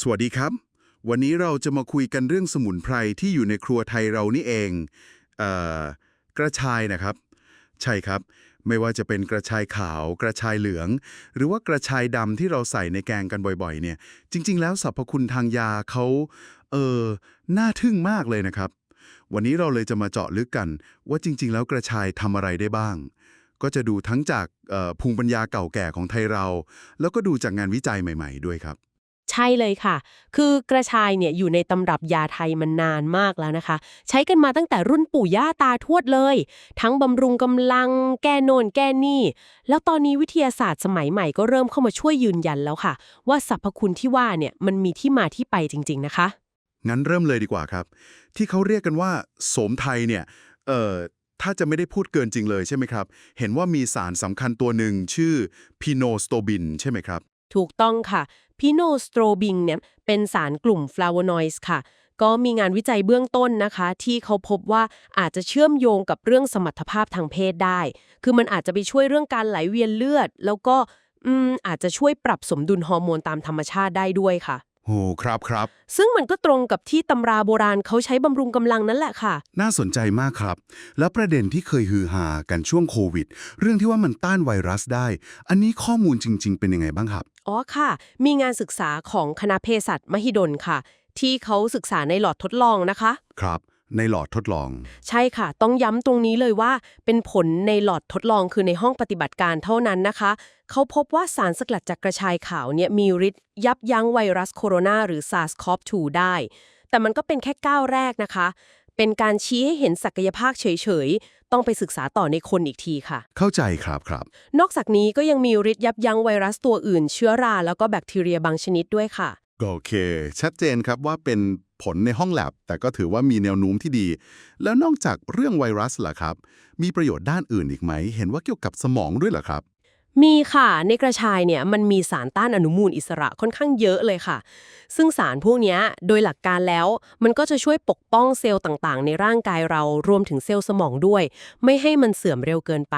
สวัสดีครับ วันนี้เราจะมาคุยกันเรื่องสมุนไพรที่อยู่ในครัวไทยเรานี่เองเอ่อกระชายนะครับ ใช่ครับ ไม่ว่าจะเป็นกระชายขาว กระชายเหลือง หรือว่ากระชายดำที่เราใส่ในแกงกันบ่อยๆ เนี่ย จริง ๆ แล้วสรรพคุณทางยาเขาเออน่าทึ่งมากเลยนะครับ วันนี้เราเลยจะมาเจาะลึกกัน ว่าจริง ๆ แล้วกระชายทำอะไรได้บ้าง ก็จะดูทั้งจากภูมิปัญญาเก่าแก่ของไทยเรา แล้วก็ดูจากงานวิจัยใหม่ ๆ ด้วยครับ ใช่เลยค่ะ คือกระชายเนี่ยอยู่ในตำรับยาไทยมันนานมากแล้วนะคะ ใช้กันมาตั้งแต่รุ่นปู่ย่าตาทวดเลย ทั้งบำรุงกำลัง แก้โนนแก้นี่ แล้วตอนนี้วิทยาศาสตร์สมัยใหม่ก็เริ่มเข้ามาช่วยยืนยันแล้วค่ะ ว่าสรรพคุณที่ว่าเนี่ยมันมีที่มาที่ไปจริง ๆนะคะ งั้นเริ่มเลยดีกว่าครับ ที่เขาเรียกกันว่าโสมไทยเนี่ยเอ่อถ้าจะไม่ได้พูดเกินจริงเลยใช่ไหมครับ เห็นว่ามีสารสำคัญตัวหนึ่งชื่อพีโนสโตบินใช่ไหมครับ ถูกต้องค่ะพิโนสโตรบิงเนี่ยเป็นสารกลุ่มฟลาโวนอยด์ค่ะ ก็มีงานวิจัยเบื้องต้นนะคะ ที่เขาพบว่าอาจจะเชื่อมโยงกับเรื่องสมรรถภาพทางเพศได้ คือมันอาจจะไปช่วยเรื่องการไหลเวียนเลือด แล้วก็อืมอาจจะช่วยปรับสมดุลฮอร์โมนตามธรรมชาติได้ด้วยค่ะ โอ้ครับครับ ซึ่งมันก็ตรงกับที่ตำราโบราณเขาใช้บำรุงกำลังนั่นแหละค่ะ น่าสนใจมากครับ แล้วประเด็นที่เคยฮือฮากันช่วงโควิด เรื่องที่ว่ามันต้านไวรัสได้ อันนี้ข้อมูลจริง ๆ เป็นยังไงบ้างครับ อ๋อค่ะ มีงานศึกษาของคณะเภสัชมหิดลค่ะ ที่เขาศึกษาในหลอดทดลองนะคะ ครับ ในหลอดทดลอง ใช่ค่ะ ต้องย้ำตรงนี้เลยว่า เป็นผลในหลอดทดลองคือในห้องปฏิบัติการเท่านั้นนะคะ เขาพบว่าสารสกัดจากกระชายขาวเนี่ยมีฤทธิ์ยับยั้งไวรัสโคโรนาหรือ SARS-CoV-2 ได้ แต่มันก็เป็นแค่ก้าวแรกนะคะ เป็นการชี้ให้เห็นศักยภาพเฉยๆ ต้องไปศึกษาต่อในคนอีกทีค่ะ เข้าใจครับครับ นอกจากนี้ก็ยังมีฤทธิ์ยับยั้งไวรัสตัวอื่น เชื้อราแล้วก็แบคทีเรียบางชนิดด้วยค่ะ โอเค ชัดเจนครับว่าเป็นผลในห้องแลบ แต่ก็ถือว่ามีแนวโน้มที่ดี แล้วนอกจากเรื่องไวรัสล่ะครับ มีประโยชน์ด้านอื่นอีกไหม เห็นว่าเกี่ยวกับสมองด้วยเหรอครับ มีค่ะในกระชายเนี่ยมันมีสารต้านอนุมูลอิสระค่อนข้างเยอะเลยค่ะ ซึ่งสารพวกนี้โดยหลักการแล้ว มันก็จะช่วยปกป้องเซลล์ต่างๆ ในร่างกายเรารวมถึงเซลล์สมองด้วย ไม่ให้มันเสื่อมเร็วเกินไป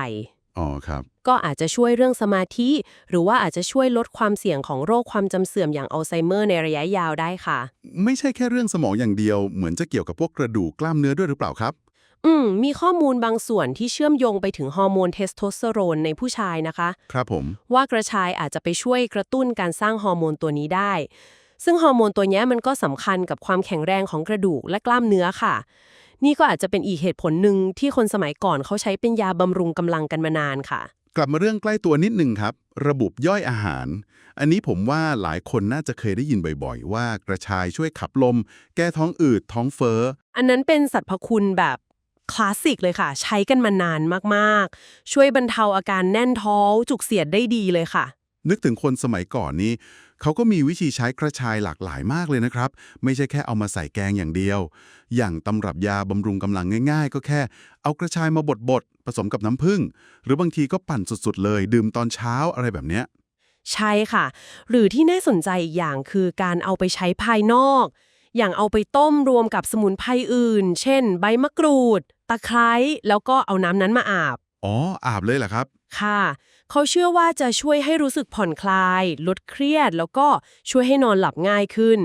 อ๋อครับ ก็อาจจะช่วยเรื่องสมาธิ หรือว่าอาจจะช่วยลดความเสี่ยงของโรคความจำเสื่อมอย่างอัลไซเมอร์ในระยะยาวได้ค่ะ ไม่ใช่แค่เรื่องสมองอย่างเดียว เหมือนจะเกี่ยวกับพวกกระดูกกล้ามเนื้อด้วยหรือเปล่าครับ อืม มีข้อมูลบางส่วนที่เชื่อมโยงไปถึงฮอร์โมนเทสโทสเตอโรนในผู้ชายนะคะ ครับผม ว่ากระชายอาจจะไปช่วยกระตุ้นการสร้างฮอร์โมนตัวนี้ได้ ซึ่งฮอร์โมนตัวเนี้ยมันก็สำคัญกับความแข็งแรงของกระดูกและกล้ามเนื้อค่ะ นี่ก็อาจจะเป็นอีกเหตุผลหนึ่งที่คนสมัยก่อนเขาใช้เป็นยาบำรุงกำลังกันมานานค่ะ กลับมาเรื่องใกล้ตัวนิดหนึ่งครับ ระบบย่อยอาหาร อันนี้ผมว่าหลายคนน่าจะเคยได้ยินบ่อยๆ ว่ากระชายช่วยขับลม แก้ท้องอืดท้องเฟ้อ อันนั้นเป็นสรรพคุณแบบคลาสสิกเลยค่ะ ใช้กันมานานมากๆ ช่วยบรรเทาอาการแน่นท้องจุกเสียดได้ดีเลยค่ะ นึกถึงคนสมัยก่อนนี้ เขาก็มีวิธีใช้กระชายหลากหลายมากเลยนะครับ ไม่ใช่แค่เอามาใส่แกงอย่างเดียว อย่างตำรับยาบำรุงกำลังง่าย ๆ ก็แค่ เอากระชายมาบดๆผสมกับน้ำผึ้งหรือบางทีก็ปั่นสุดๆเลย ดื่มตอนเช้าอะไรแบบเนี้ยใช่ค่ะ หรือที่น่าสนใจอีกอย่างคือการเอาไปใช้ภายนอก อย่างเอาไปต้มรวมกับสมุนไพรอื่น เช่น ใบมะกรูด ตะไคร้แล้วก็เอาน้ำนั้นมาอาบ อ๋ออาบเลยเหรอครับ ค่ะ เขาเชื่อว่าจะช่วยให้รู้สึกผ่อนคลาย ลดเครียด แล้วก็ช่วยให้นอนหลับง่ายขึ้น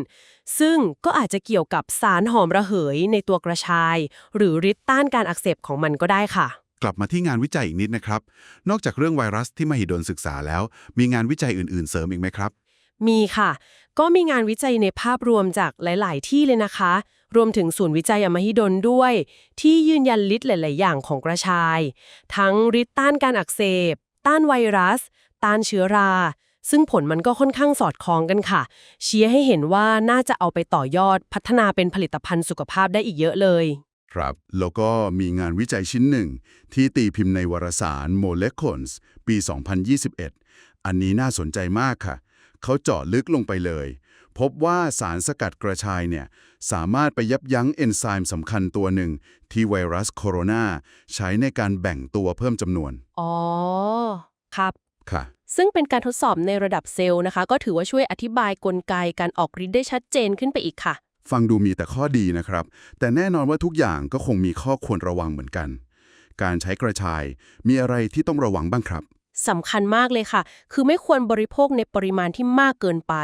ซึ่งก็อาจจะเกี่ยวกับสารหอมระเหยในตัวกระชาย หรือฤทธิ์ต้านการอักเสบของมันก็ได้ค่ะ กลับมาที่งานวิจัยอีกนิดนะครับ นอกจากเรื่องไวรัสที่มหิดลศึกษาแล้ว มีงานวิจัยอื่น ๆ เสริมอีกไหมครับ มีค่ะ ก็มีงานวิจัยในภาพรวมจากหลาย ๆ ที่เลยนะคะ รวมถึงศูนย์วิจัยอมหิดลด้วย ที่ยืนยันฤทธิ์หลาย ๆ อย่างของกระชาย ทั้งฤทธิ์ต้านการอักเสบ ต้านไวรัส ต้านเชื้อรา ซึ่งผลมันก็ค่อนข้างสอดคล้องกันค่ะ เชี้ให้เห็นว่าน่าจะเอาไปต่อยอดพัฒนาเป็นผลิตภัณฑ์สุขภาพได้อีกเยอะเลย ครับ แล้วก็มีงานวิจัยชิ้นหนึ่ง ที่ตีพิมพ์ในวารสาร Molecules ปี 2021 อันนี้น่าสนใจมากค่ะ เขาเจาะลึกลงไปเลย พบว่าสารสกัดกระชายเนี่ยสามารถไปยับยั้งเอนไซม์สำคัญตัวหนึ่ง ที่ไวรัสโคโรนาใช้ในการแบ่งตัวเพิ่มจำนวน อ๋อ ครับ ค่ะ ซึ่งเป็นการทดสอบในระดับเซลล์นะคะ ก็ถือว่าช่วยอธิบายกลไกการออกฤทธิ์ได้ชัดเจนขึ้นไปอีกค่ะ ฟังดูมีแต่ข้อดีนะครับ แต่แน่นอนว่าทุกอย่างก็คงมีข้อควรระวังเหมือนกัน การใช้กระชายมีอะไรที่ต้องระวังบ้างครับ สำคัญมากเลยค่ะ คือไม่ควรบริโภคในปริมาณที่มากเกินไป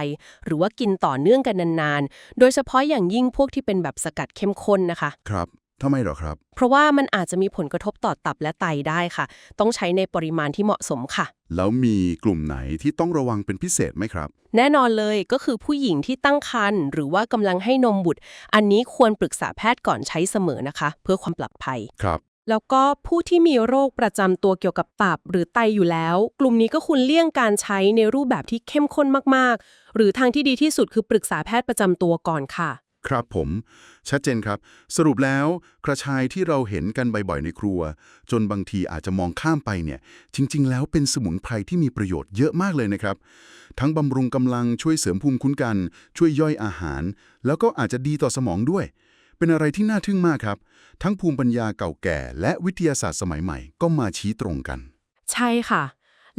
หรือว่ากินต่อเนื่องกันนานๆ โดยเฉพาะอย่างยิ่งพวกที่เป็นแบบสกัดเข้มข้นนะคะ ครับทำไมเหรอครับ เพราะว่ามันอาจจะมีผลกระทบต่อตับและไตได้ค่ะ ต้องใช้ในปริมาณที่เหมาะสมค่ะ แล้วมีกลุ่มไหนที่ต้องระวังเป็นพิเศษไหมครับ แน่นอนเลยก็คือผู้หญิงที่ตั้งครรภ์หรือว่ากำลังให้นมบุตร อันนี้ควรปรึกษาแพทย์ก่อนใช้เสมอนะคะ เพื่อความปลอดภัย ครับ แล้วก็ผู้ที่มีโรคประจำตัวเกี่ยวกับตับหรือไตอยู่แล้ว กลุ่มนี้ก็ควรเลี่ยงการใช้ในรูปแบบที่เข้มข้นมากๆ หรือทางที่ดีที่สุดคือปรึกษาแพทย์ประจำตัวก่อนค่ะ ครับผม ชัดเจนครับ สรุปแล้วกระชายที่เราเห็นกันบ่อยๆในครัว จนบางทีอาจจะมองข้ามไปเนี่ย จริง ๆ แล้วเป็นสมุนไพรที่มีประโยชน์เยอะมากเลยนะครับ ทั้งบำรุงกำลังช่วยเสริมภูมิคุ้มกัน ช่วยย่อยอาหาร แล้วก็อาจจะดีต่อสมองด้วย เป็นอะไรที่น่าทึ่งมากครับ ทั้งภูมิปัญญาเก่าแก่ และวิทยาศาสตร์สมัยใหม่ก็มาชี้ตรงกัน ใช่ค่ะ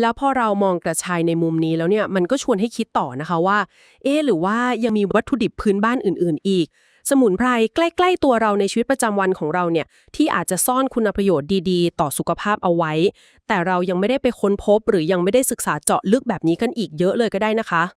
แล้วพอเรามองกระชายในมุมนี้แล้วเนี่ยมันก็ชวนให้คิดต่อนะคะว่า เอ๊หรือว่ายังมีวัตถุดิบพื้นบ้านอื่น ๆ อีก สมุนไพรใกล้ ๆ ตัวเราในชีวิตประจำวันของเราเนี่ยที่อาจจะซ่อนคุณประโยชน์ดีๆ ต่อสุขภาพเอาไว้ แต่เรายังไม่ได้ไปค้นพบ หรือยังไม่ได้ศึกษาเจาะลึกแบบนี้กันอีกเยอะเลยก็ได้นะคะ